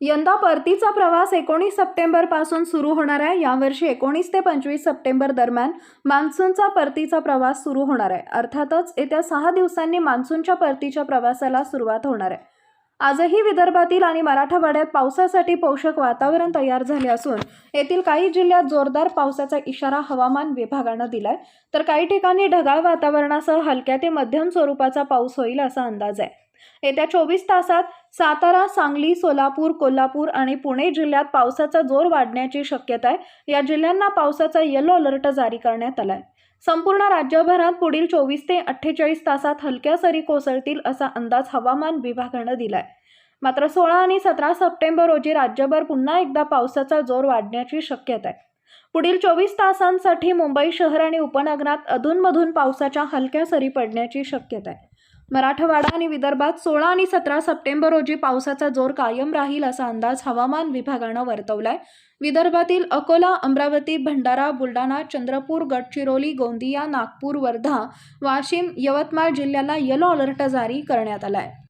यंदा परतीचा प्रवास एकोणीस सप्टेंबरपासून सुरू होणार आहे. यावर्षी एकोणीस ते पंचवीस सप्टेंबर दरम्यान मान्सूनचा परतीचा प्रवास सुरू होणार आहे. अर्थातच येत्या सहा दिवसांनी मान्सूनच्या परतीच्या प्रवासाला सुरुवात होणार आहे. आजही विदर्भातील आणि मराठवाड्यात पावसासाठी पोषक वातावरण तयार झाले असून येथील काही जिल्ह्यात जोरदार पावसाचा इशारा हवामान विभागानं दिलाय. तर काही ठिकाणी ढगाळ वातावरणासह हलक्या ते मध्यम स्वरूपाचा पाऊस होईल असा अंदाज आहे. येत्या चोवीस तासात सातारा सांगली सोलापूर कोल्हापूर आणि पुणे जिल्ह्यात पावसाचा जोर वाढण्याची शक्यता आहे. या जिल्ह्यांना पावसाचा येलो अलर्ट जारी करण्यात आलाय. संपूर्ण राज्यभरात पुढील चोवीस ते अठ्ठेचाळीस तासात हलक्या सरी कोसळतील असा अंदाज हवामान विभागानं दिलाय. मात्र सोळा आणि सतरा सप्टेंबर रोजी राज्यभर पुन्हा एकदा पावसाचा जोर वाढण्याची शक्यता आहे. पुढील चोवीस तासांसाठी मुंबई शहर आणि उपनगरात अधूनमधून पावसाच्या हलक्या सरी पडण्याची शक्यता आहे. मराठवाडा आणि विदर्भात सोळा आणि सतरा सप्टेंबर रोजी पावसाचा जोर कायम राहील असा अंदाज हवामान विभागानं वर्तवलाय. विदर्भातील अकोला अमरावती भंडारा बुलढाणा चंद्रपूर गडचिरोली गोंदिया नागपूर वर्धा वाशिम यवतमाळ जिल्ह्याला येलो अलर्ट जारी करण्यात आला आहे